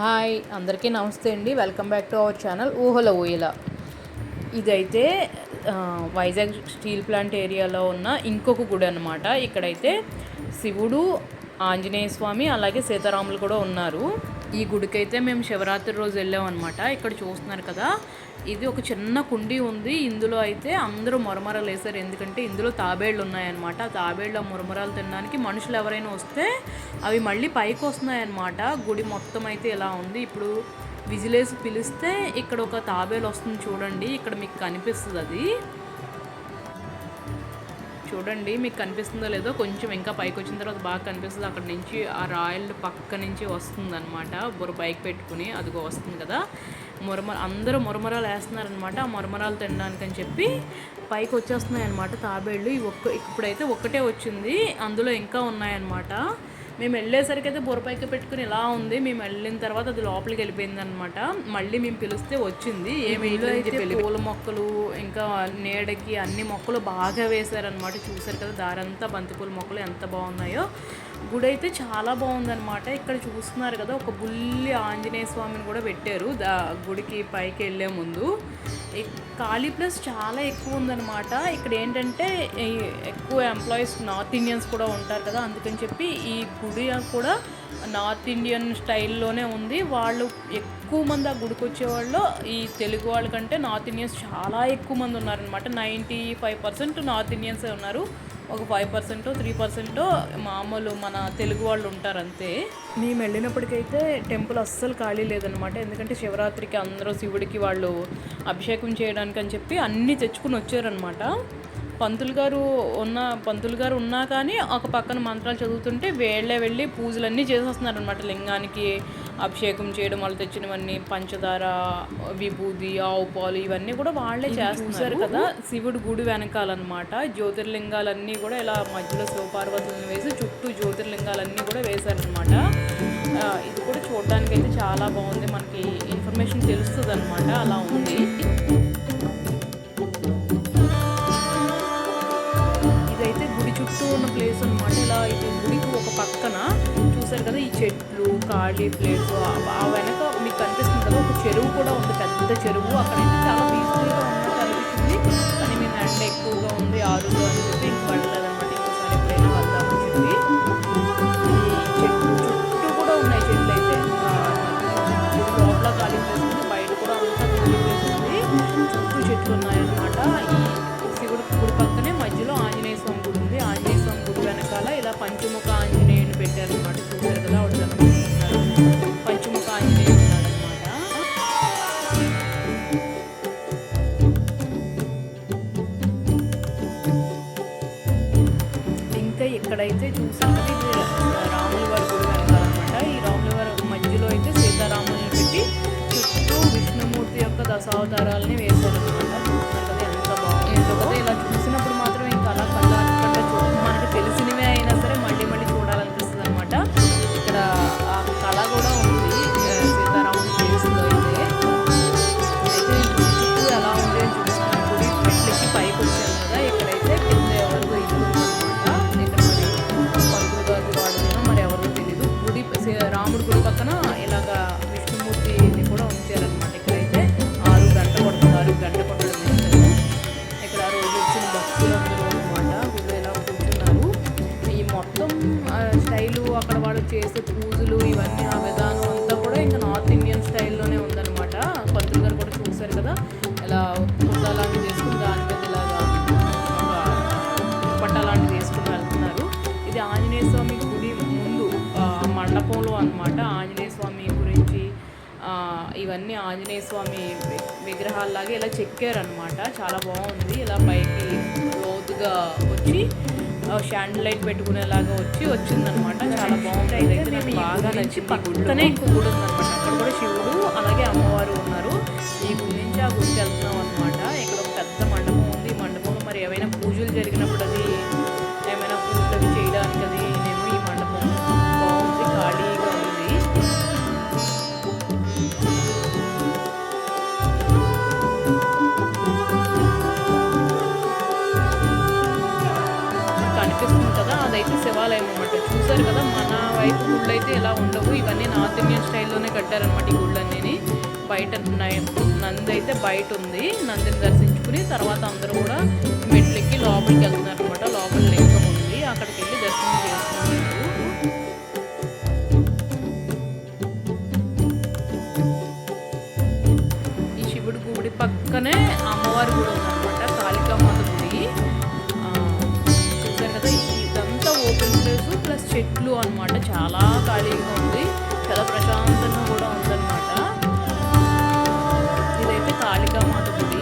Hi అందరికీ నమస్తే అండి. Welcome back to our channel Oohala Ooyala. ఇదైతే వైజాగ్ స్టీల్ ప్లాంట్ ఏరియాలో ఉన్న ఇంకొక గుడి అనమాట ఇక్కడైతే శివుడు ఆంజనేయ స్వామి అలాగే సీతారాములు కూడా ఉన్నారు. ఈ గుడికైతే మేము శివరాత్రి రోజు వెళ్ళాం అనమాట ఇక్కడ చూస్తున్నారు కదా ఇది ఒక చిన్న కుండీ ఉంది. ఇందులో అయితే అందరూ మొరమరాలు వేశారు. ఎందుకంటే ఇందులో తాబేళ్ళు ఉన్నాయన్నమాట. ఆ తాబేళ్ళ మొరమరాలు తినడానికి మనుషులు ఎవరైనా వస్తే అవి మళ్ళీ పైకి వస్తున్నాయన్నమాట. గుడి మొత్తం అయితే ఇలా ఉంది. ఇప్పుడు విజిలేసి పిలిస్తే ఇక్కడ ఒక తాబేలు వస్తుంది చూడండి. ఇక్కడ మీకు కనిపిస్తుంది అది. చూడండి మీకు కనిపిస్తుందో లేదో కొంచెం ఇంకా పైకి వచ్చిన తర్వాత బాగా కనిపిస్తుంది. అక్కడ నుంచి ఆ రాయల్ పక్క నుంచి వస్తుంది అనమాట బుర్ర బైక్ పెట్టుకుని అదిగో వస్తుంది కదా. మురమర అందరూ మురమరాలు వేస్తున్నారనమాట ఆ మురమరాలు తినడానికి అని చెప్పి పైకి వచ్చేస్తున్నాయి అనమాట తాబేళ్ళు ఇవి ఒక్క ఇప్పుడైతే ఒక్కటే వచ్చింది. అందులో ఇంకా ఉన్నాయన్నమాట. మేము వెళ్ళేసరికి అయితే బుర్రపైకి పెట్టుకుని ఇలా ఉంది. మేము వెళ్ళిన తర్వాత అది లోపలికి వెళ్ళిపోయింది అనమాట మళ్ళీ మేము పిలిస్తే వచ్చింది. ఏమి పూల మొక్కలు ఇంకా నీడకి అన్ని మొక్కలు బాగా వేశారనమాట చూసారు కదా దారంతా బంతిపూల మొక్కలు ఎంత బాగున్నాయో. గుడి అయితే చాలా బాగుందనమాట ఇక్కడ చూస్తున్నారు కదా ఒక బుల్లి ఆంజనేయ స్వామిని కూడా పెట్టారు. దా గుడికి పైకి వెళ్ళే ముందు. ఖాళీ ప్లేస్ చాలా ఎక్కువ ఉందన్నమాట. ఇక్కడ ఏంటంటే ఎక్కువ ఎంప్లాయీస్ నార్త్ ఇండియన్స్ కూడా ఉంటారు కదా అందుకని చెప్పి ఈ గుడి కూడా నార్త్ ఇండియన్ స్టైల్లోనే ఉంది. వాళ్ళు ఎక్కువ మంది ఆ గుడికి వచ్చేవాళ్ళు ఈ తెలుగు వాళ్ళకంటే నార్త్ ఇండియన్స్ చాలా ఎక్కువ మంది ఉన్నారనమాట నైంటీ ఫైవ్ పర్సెంట్ నార్త్ ఇండియన్సే ఉన్నారు. ఒక ఫైవ్ పర్సెంట్ త్రీ పర్సెంట్ మామూలు మన తెలుగు వాళ్ళు ఉంటారు అంతే మేము వెళ్ళినప్పటికైతే టెంపుల్ అస్సలు ఖాళీ లేదనమాట ఎందుకంటే శివరాత్రికి అందరూ శివుడికి వాళ్ళు అభిషేకం చేయడానికి అని చెప్పి అన్నీ తెచ్చుకుని వచ్చారనమాట పంతులు గారు ఉన్న పంతులు గారు ఉన్నా కానీ ఒక పక్కన మంత్రాలు చదువుతుంటే వేళ్ళే వెళ్ళి పూజలన్నీ చేసేస్తున్నారు అనమాట లింగానికి అభిషేకం చేయడం వాళ్ళు తెచ్చినవన్నీ పంచదార విభూది ఆవు పాలు ఇవన్నీ కూడా వాళ్ళే చేస్తున్నారు కదా. శివుడు గుడి వెనకాలన్నమాట. జ్యోతిర్లింగాలన్నీ కూడా ఇలా మధ్యలో శివపార్వతులను వేసి చుట్టూ జ్యోతిర్లింగాలన్నీ కూడా వేశారనమాట ఇది కూడా చూడడానికి అయితే చాలా బాగుంది. మనకి ఇన్ఫర్మేషన్ తెలుస్తుంది అనమాట అలా ఉంది. ఉన్న ప్లేస్ అనమాట ఇలా ఇది గుడికి ఒక పక్కన చూసారు కదా ఈ చెట్లు ఖాళీ ప్లేస్ ఆ వెనక మీకు కనిపిస్తుంది కదా ఒక చెరువు కూడా ఉంది పెద్ద చెరువు. అక్కడైతే చాలా పీస్ఫుల్గా ఉంది. అయితే ఇక్కడైతే చూసినది రాముల వారి గుడి ఈ రాముల వారి మధ్యలో అయితే సీతారాముల్ని పెట్టి చుట్టూ విష్ణుమూర్తి యొక్క దశావతారాలని వేశారు గుడి పక్కన ఇలాగా విష్ణుమూర్తిని కూడా ఉంచారనమాట ఇక్కడైతే. ఆరు గంట కొడుతుంది ఆరు గంట కొట్టడం ఇక్కడ రోజు వచ్చిన భక్తులందరూ అనమాట గుడిలో ఇలా కూర్చున్నారు. ఈ మొత్తం ఆ, స్టైలు అక్కడ వాళ్ళు చేసే పూజలు ఇవన్నీ ఆ విధానం అంతా కూడా ఇంకా నార్త్ ఇండియన్ స్టైల్లోనే ఉందన్నమాట. పంతులు గారు కూడా చూశారు కదా ఇలా కుర్తా లాంటిది చేసుకుని దాని మీద ఇలాగా పట్ట లాంటిది వేసుకుని వెళ్తున్నారు. ఇది ఆంజనేయ స్వామి మండపంలో అన్నమాట ఆంజనేయ స్వామి గురించి ఆ, ఇవన్నీ ఆంజనేయ స్వామి విగ్రహాల్లాగా ఇలా చెక్కారనమాట చాలా బాగుంది. ఇలా పైకి లోతుగా వచ్చి షాండ్ లైట్ పెట్టుకునేలాగా వచ్చి వచ్చిందనమాట చాలా బాగుంది. అయితే నాకు బాగా నచ్చి పక్కనే ఇంకో గుడి ఉందన్నమాట అక్కడ కూడా శివుడు అలాగే అమ్మవారు ఉన్నారు. ఈ గుడి నుంచి ఆ గుడికి వెళ్తున్నాం అనమాట బయట గుళ్ళు అయితే ఎలా ఉండవు. ఇవన్నీ నార్త్ ఇండియన్ స్టైల్లోనే కట్టారనమాట ఈ గుళ్ళన్నీ బయట నంది అయితే బయట ఉంది నందిని దర్శించుకుని తర్వాత అందరూ కూడా మెట్లెక్కి లోపలికి వెళ్తున్నారు అనమాట లోపల లింగం ఉంది. అక్కడికి వెళ్ళి దర్శనం చేస్తున్నారు ఇల్లు అనమాట చాలా ఖాళీగా ఉంది. చాలా ప్రశాంతంగా కూడా ఉందన్నమాట. ఇదైతే కాళికా మాత గుడి.